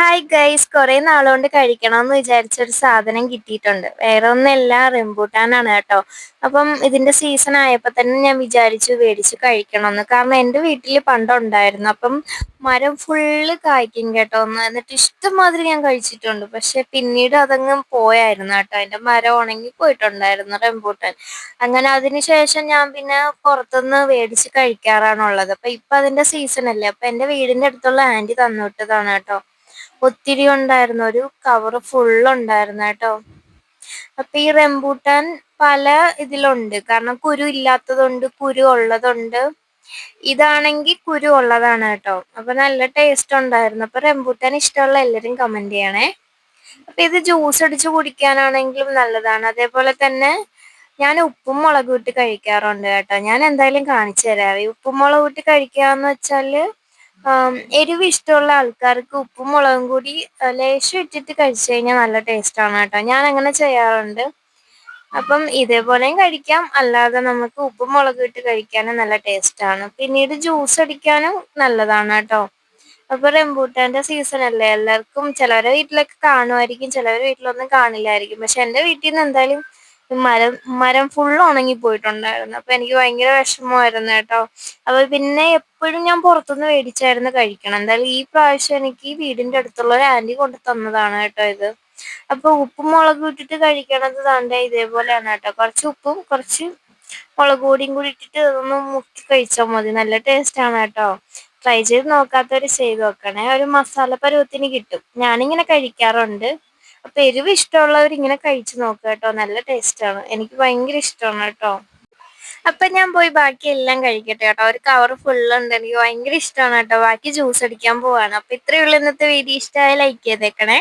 Hi guys കുറെ നാളുകൊണ്ട് കഴിക്കണമെന്ന് വിചാരിച്ച ഒരു സാധനം കിട്ടിയിട്ടുണ്ട്. വേറെ ഒന്നല്ല റംബൂട്ടാനാണ് കേട്ടോ. അപ്പം ഇതിന്റെ സീസൺ ആയപ്പോൾ തന്നെ ഞാൻ വിചാരിച്ചു മേടിച്ച് കഴിക്കണമെന്ന് കാരണം എന്റെ വീട്ടിൽ പണ്ടുണ്ടായിരുന്നു. അപ്പം മരം ഫുള്ള് കായ്ക്കും കേട്ടോ. ഒന്ന് എന്നിട്ട് ഇഷ്ടംമാതിരി ഞാൻ കഴിച്ചിട്ടുണ്ട്. പക്ഷെ പിന്നീട് അതങ്ങ് പോയായിരുന്നു കേട്ടോ. അതിന്റെ മരം ഉണങ്ങി പോയിട്ടുണ്ടായിരുന്നു റംബൂട്ടാൻ. അങ്ങനെ അതിനുശേഷം ഞാൻ പിന്നെ പുറത്തുനിന്ന് മേടിച്ച് കഴിക്കാറാണുള്ളത്. അപ്പൊ ഇപ്പൊ അതിന്റെ സീസൺ അല്ലേ? അപ്പൊ എന്റെ വീടിന്റെ അടുത്തുള്ള ആന്റി തന്നു വിട്ടതാണ് കേട്ടോ. ഒത്തിരി ഉണ്ടായിരുന്നു. ഒരു കവർ ഫുൾ ഉണ്ടായിരുന്നു കേട്ടോ. അപ്പൊ ഈ റെമ്പൂട്ടാൻ പല ഇതിലുണ്ട്. കാരണം കുരു ഇല്ലാത്തതുണ്ട് കുരു ഉള്ളതുണ്ട്. ഇതാണെങ്കിൽ കുരു ഉള്ളതാണ് കേട്ടോ. അപ്പൊ നല്ല ടേസ്റ്റ് ഉണ്ടായിരുന്നു. അപ്പൊ റെമ്പൂട്ടാൻ ഇഷ്ടമുള്ള എല്ലാരും കമന്റ് ചെയ്യണേ. അപ്പൊ ഇത് ജ്യൂസ് അടിച്ച് കുടിക്കാനാണെങ്കിലും നല്ലതാണ്. അതേപോലെ തന്നെ ഞാൻ ഉപ്പും മുളക് ഇട്ട് കഴിക്കാറുണ്ട് കേട്ടോ. ഞാൻ എന്തായാലും കാണിച്ചു തരാം. ഉപ്പും മുളക് ഇട്ട് കഴിക്കാന്ന് വെച്ചാൽ എരിവ് ഇഷ്ടമുള്ള ആൾക്കാർക്ക് ഉപ്പും മുളകും കൂടി ലേശം ഇട്ടിട്ട് കഴിച്ചു കഴിഞ്ഞാൽ നല്ല ടേസ്റ്റ് ആണ് കേട്ടോ. ഞാൻ അങ്ങനെ ചെയ്യാറുണ്ട്. അപ്പം ഇതേപോലെയും കഴിക്കാം. അല്ലാതെ നമുക്ക് ഉപ്പും മുളകും ഇട്ട് കഴിക്കാനും നല്ല ടേസ്റ്റ് ആണ്. പിന്നീട് ജ്യൂസ് അടിക്കാനും നല്ലതാണ് കേട്ടോ. അപ്പൊ റംബൂട്ടാന്റെ സീസൺ അല്ലേ? എല്ലാവർക്കും ചിലവരെ വീട്ടിലൊക്കെ കാണുമായിരിക്കും ചിലവരെ വീട്ടിലൊന്നും കാണില്ലായിരിക്കും. പക്ഷെ എന്റെ വീട്ടിൽ നിന്ന് എന്തായാലും മരം മരം ഫുൾ ഉണങ്ങി പോയിട്ടുണ്ടായിരുന്നു. അപ്പൊ എനിക്ക് ഭയങ്കര വിഷമമായിരുന്നു കേട്ടോ. അപ്പൊ പിന്നെ എപ്പോഴും ഞാൻ പുറത്തുനിന്ന് മേടിച്ചായിരുന്നു കഴിക്കണം. എന്തായാലും ഈ പ്രാവശ്യം എനിക്ക് വീടിന്റെ അടുത്തുള്ള ഒരു ആന്റി കൊണ്ട് തന്നതാണ് കേട്ടോ ഇത്. അപ്പൊ ഉപ്പും മുളകും ഇട്ടിട്ട് കഴിക്കണത് തണ്ട ഇതേപോലെയാണ് കേട്ടോ. കുറച്ച് ഉപ്പും കുറച്ച് മുളക് പൊടിയും കൂടി ഇട്ടിട്ട് ഇതൊന്ന് മുക്കി കഴിച്ചാൽ മതി. നല്ല ടേസ്റ്റ് ആണ് കേട്ടോ. ട്രൈ ചെയ്ത് നോക്കാത്തവര് ചെയ്ത് നോക്കണേ. ഒരു മസാല പരുവത്തിന് കിട്ടും. ഞാനിങ്ങനെ കഴിക്കാറുണ്ട്. അപ്പൊ എരിവ് ഇഷ്ടമുള്ളവർ ഇങ്ങനെ കഴിച്ചു നോക്കുക കേട്ടോ. നല്ല ടേസ്റ്റ് ആണ്. എനിക്ക് ഭയങ്കര ഇഷ്ടമാണ് കേട്ടോ. അപ്പൊ ഞാൻ പോയി ബാക്കി എല്ലാം കഴിക്കട്ടെ കേട്ടോ. ഒരു കവർ ഫുള്ള് ഉണ്ട്. എനിക്ക് ഭയങ്കര ഇഷ്ടമാണ് കേട്ടോ. ബാക്കി ജ്യൂസ് അടിക്കാൻ പോവാണ്. അപ്പൊ ഇത്രയുള്ള ഇന്നത്തെ വീഡിയോ ഇഷ്ടമായ ലൈക്ക് ചെയ്തേക്കണേ.